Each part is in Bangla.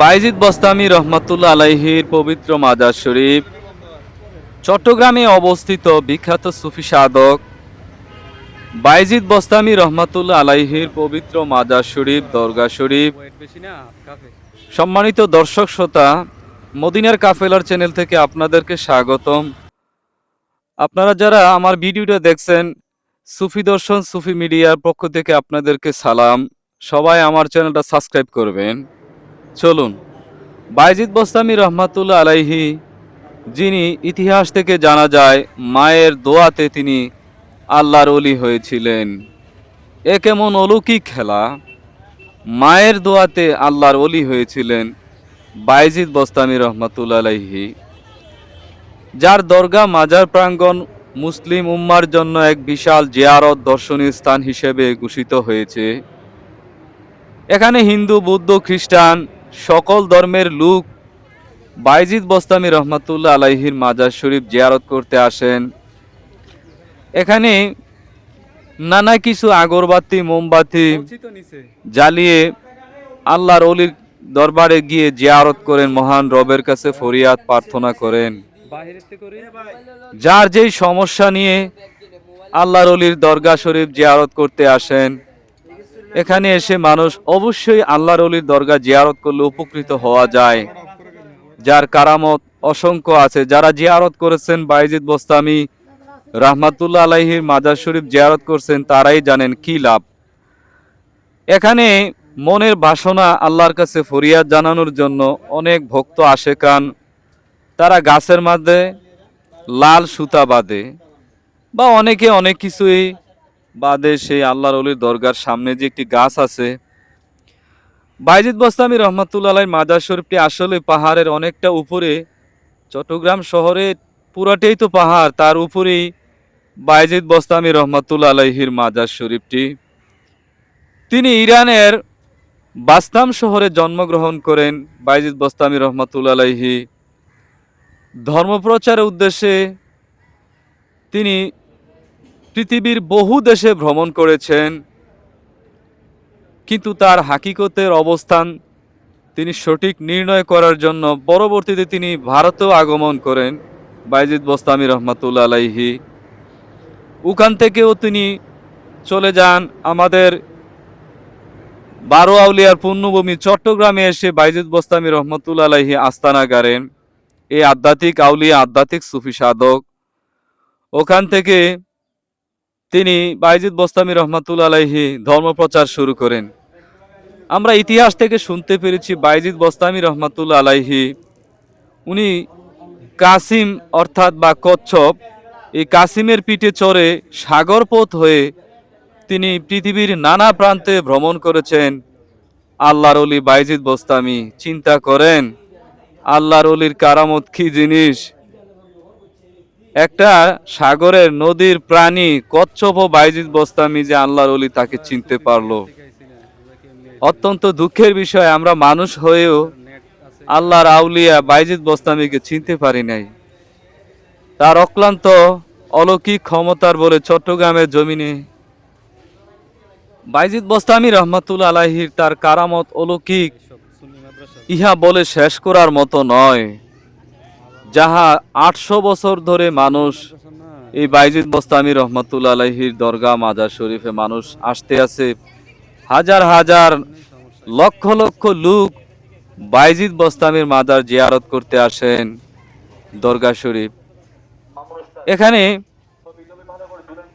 বাইজিদ বস্তামি রহমাতুল্লাহ আলাইহির পবিত্র মাজার শরীফ, চট্টগ্রামে অবস্থিত বিখ্যাত সুফি সাধক বাইজিদ বস্তামি রহমাতুল্লাহ আলাইহির পবিত্র মাজার শরীফ, দরগা শরীফ। সম্মানিত দর্শক শ্রোতা, মদিনার কাফেলার চ্যানেল থেকে আপনাদেরকে স্বাগতম। আপনারা যারা আমার ভিডিওটা দেখছেন, সুফি দর্শন, সুফি মিডিয়ার পক্ষ থেকে আপনাদেরকে সালাম। সবাই আমার চ্যানেলটা সাবস্ক্রাইব করবেন। চলুন। বাইজিদ বস্তামি রহমাতুল্লাহ আলাইহি, যিনি ইতিহাস থেকে জানা যায় মায়ের দোয়াতে তিনি আল্লাহর অলি হয়েছিলেন। এ কেমন অলৌকিক খেলা। মায়ের দোয়াতে আল্লাহর অলি হয়েছিলেন বাইজিদ বস্তামি রহমাতুল্লাহ আলাইহি। যার দরগা মাজার প্রাঙ্গণ মুসলিম উম্মার জন্য এক বিশাল জিয়ারত দর্শনীয় স্থান হিসেবে ঘোষিত হয়েছে। এখানে হিন্দু, বৌদ্ধ, খ্রিস্টান সকল ধর্মের লোক বাইজিদ বস্তামি রহমাতুল্লাহ আলাইহির মাজার শরীফ জিয়ারত করতে আসেন। এখানে নানা কিছু আগরবাতি মোমবাতি জ্বালিয়ে আল্লাহর অলির দরবারে গিয়ে জিয়ারত করেন মহান রবের কাছে ফরিয়াদ প্রার্থনা করেন। যার যেই সমস্যা নিয়ে আল্লাহর অলির দরগা শরীফ জিয়ারত করতে আসেন এখানে এসে মানুষ অবশ্যই আল্লাহর অলির দরগা জিয়ারত করলে উপকৃত হওয়া যায়। যার কারামত অসংখ্য আছে। যারা জিয়ারত করেছেন, বাইজিদ বস্তামি রাহমাতুল্লাহ আলাইহির মাজার শরীফ জিয়ারত করছেন, তারাই জানেন কি লাভ। এখানে মনের বাসনা আল্লাহর কাছে ফরিয়াদ জানানোর জন্য অনেক ভক্ত আসে কান তারা গাছের মাঝে লাল সুতা বাঁধে বা অনেকে অনেক কিছুই বাদে সেই আল্লাহর অলির দরগার সামনে যে একটি গাছ আছে। বাইজিদ বস্তামি রহমাতুল্লাহ মাজার শরীফটি আসলে পাহাড়ের অনেকটা উপরে। চট্টগ্রাম শহরে পুরাটাই তো পাহাড়, তার উপরেই বাইজিদ বস্তামি রহমাতুল্লাহ আলাইহির মাজার শরীফটি। তিনি ইরানের বাস্তাম শহরে জন্মগ্রহণ করেন। বাইজিদ বস্তামি রহমাতুল্লাহ আলাইহি ধর্মপ্রচারের উদ্দেশ্যে তিনি পৃথিবীর বহু দেশে ভ্রমণ করেছেন, কিন্তু তার হাকিকতের অবস্থান তিনি সঠিক নির্ণয় করার জন্য পরবর্তীতে তিনি ভারতেও আগমন করেন, বাইজিদ বস্তামি রহমাতুল্লা আলাইহি। ওখান থেকেও তিনি চলে যান আমাদের বারো আউলিয়ার পুণ্যভূমি চট্টগ্রামে এসে বাইজিদ বস্তামি রহমতুল্লা আলাইহি আস্তানা গাড়েন এই আধ্যাত্মিক আউলিয়া আধ্যাত্মিক সুফি সাধক। ওখান থেকে তিনি বাইজিদ বস্তামি রহমাতুল্লা আলাইহি ধর্মপ্রচার শুরু করেন। আমরা ইতিহাস থেকে শুনতে পেরেছি বাইজিদ বস্তামি রহমাতুল্লা আলাইহি। উনি কাসিম অর্থাৎ বা কচ্ছপ, এই কাসিমের পিঠে চড়ে সাগরপথ হয়ে তিনি পৃথিবীর নানা প্রান্তে ভ্রমণ করেছেন। আল্লাহর অলি বাইজিদ বস্তামি, চিন্তা করেন, আল্লাহর অলির কারামত কি জিনিস? একটা সাগরের নদীর প্রাণী কচ্ছপ ও বাইজিদ বস্তামি যে আল্লাহর অলি তাকে চিনতে পারল। অত্যন্ত দুঃখের বিষয়, আমরা মানুষ হয়েও আল্লাহর আউলিয়া বাইজিদ বস্তামিকে চিনতে পারি নাই। তার অক্লান্ত অলৌকিক ক্ষমতার বলে চট্টগ্রামের জমিনে বাইজিদ বস্তামি রহমাতুল আলাহির তার কারামত অলৌকিক ইহা বলে শেষ করার মতো নয়। যাহা আটশো বছর ধরে মানুষ এই বাইজিদ বস্তামি রহমাতুল আলাহির দরগা মাজার শরীফে মানুষ আসতে আছে। হাজার হাজার লক্ষ লক্ষ লোক বাইজিদ বস্তামির মাজার জিয়ারত করতে আসেন দরগা শরীফ। এখানে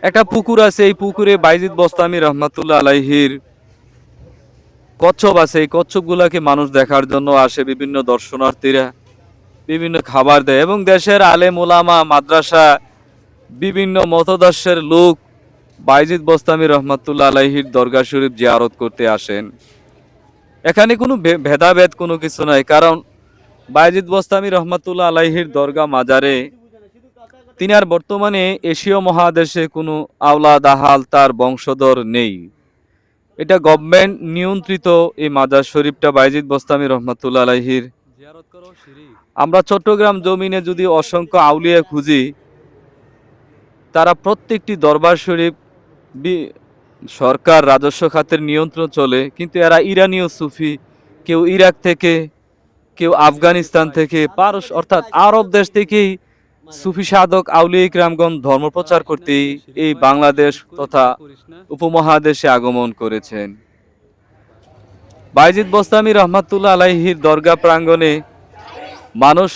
একটা পুকুর আছে, এই পুকুরে বাইজিদ বস্তামি রহমাতুল্লাহ আলাইহির কচ্ছপ আছে। এই কচ্ছপগুলাকে মানুষ দেখার জন্য আসে বিভিন্ন দর্শনার্থীরা। বিভিন্ন খাবার দেয় এবং দেশের আলেম ওলামা মাদ্রাসা, বিভিন্ন মতদর্শের লোক বাইজিদ বস্তামি রহমাতুল্লাহ আলাইহির দরগা শরীফ জিয়ারত করতে আসেন। এখানে কোনো ভেদাভেদ কোনো কিছু নাই, কারণ বাইজিদ বস্তামি রহমাতুল্লাহ আলাইহির দরগা মাজারে তিনি আর বর্তমানে এশীয় মহাদেশে কোনো আওলাদ আহাল তার বংশধর নেই। এটা গভর্নমেন্ট নিয়ন্ত্রিত এই মাজার শরীফটা বাইজিদ বস্তামি রহমাতুল্লাহ আলাইহির আমরা চট্টগ্রাম জমিনে যদি অসংখ্য আউলিয়া খুঁজি, তারা প্রত্যেকটি দরবার শরীফ সরকার রাজস্ব খাতের নিয়ন্ত্রণ চলে, কিন্তু এরা ইরানীয় সুফি, কেউ ইরাক থেকে, কেউ আফগানিস্তান থেকে, পারস অর্থাৎ আরব দেশ থেকেই সুফি সাধক আউলিয়া ইকরামগণ ধর্ম প্রচার করতে এই বাংলাদেশ তথা উপমহাদেশে আগমন করেছেন। বাইজিদ বস্তামি রহমাতুল্লাহ আলাইহির দরগা প্রাঙ্গণে মানুষ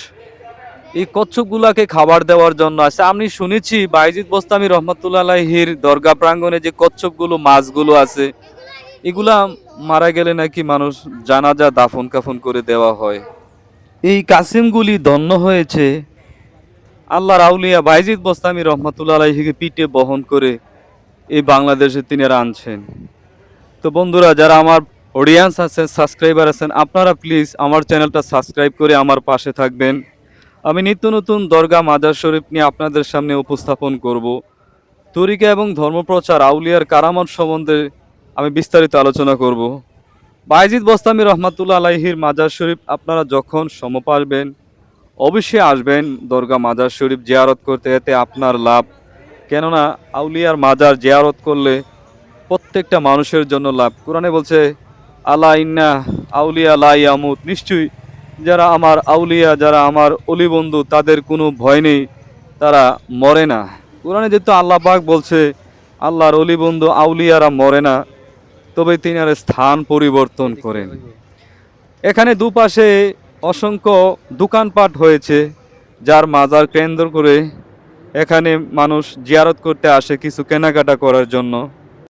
এই কচ্ছপগুলাকে খাবার দেওয়ার জন্য আছে আমি শুনেছি বাইজিদ বস্তামি রহমাতুল্লাহ আলাইহির দরগা প্রাঙ্গণে যে কচ্ছপগুলো, মাছগুলো আছে, এগুলা মারা গেলে নাকি মানুষ জানাজা দাফন কাফন করে দেওয়া হয়। এই কাসিমগুলি ধন্য হয়েছে আল্লাহর আউলিয়া বাইজিদ বস্তামি রহমাতুল্লাহ আলাইহিকে পিঠে বহন করে এই বাংলাদেশে তিনি আনছেন। তো বন্ধুরা, যারা আমার অডিয়েন্স আছেন, সাবস্ক্রাইবার আছেন, আপনারা প্লিজ আমার চ্যানেলটা সাবস্ক্রাইব করে আমার পাশে থাকবেন। আমি নিত্য নতুন দরগা মাজার শরীফ নিয়ে আপনাদের সামনে উপস্থাপন করব। তরিকা এবং ধর্মপ্রচার, আউলিয়ার কারামত সম্বন্ধে আমি বিস্তারিত আলোচনা করব। বাইজিদ বস্তামি রহমাতুল্লা আলাইহির মাজার শরীফ আপনারা যখন সম পারবেন, অবশ্যই আসবেন দরগা মাজার শরীফ জিয়ারত করতে, এতে আপনার লাভ। কেননা, আউলিয়ার মাজার জিয়ারত করলে প্রত্যেকটা মানুষের জন্য লাভ। কোরআনে বলছে আলা ইন্না আউলিয়া লা আমুদ নিশ্চয়ই যারা আমার আউলিয়া, যারা আমার অলি বন্ধু তাদের কোনো ভয় নেই, তারা মরে না। কোরআনে যেহেতু আল্লাহ পাক বলছে, আল্লাহর অলি বন্ধু আউলিয়ারা মরে না, তবে তিনি আর স্থান পরিবর্তন করেন। এখানে দুপাশে অসংখ্য দোকানপাট হয়েছে, যার মাজার কেন্দ্র করে এখানে মানুষ জিয়ারত করতে আসে কিছু কেনাকাটা করার জন্য।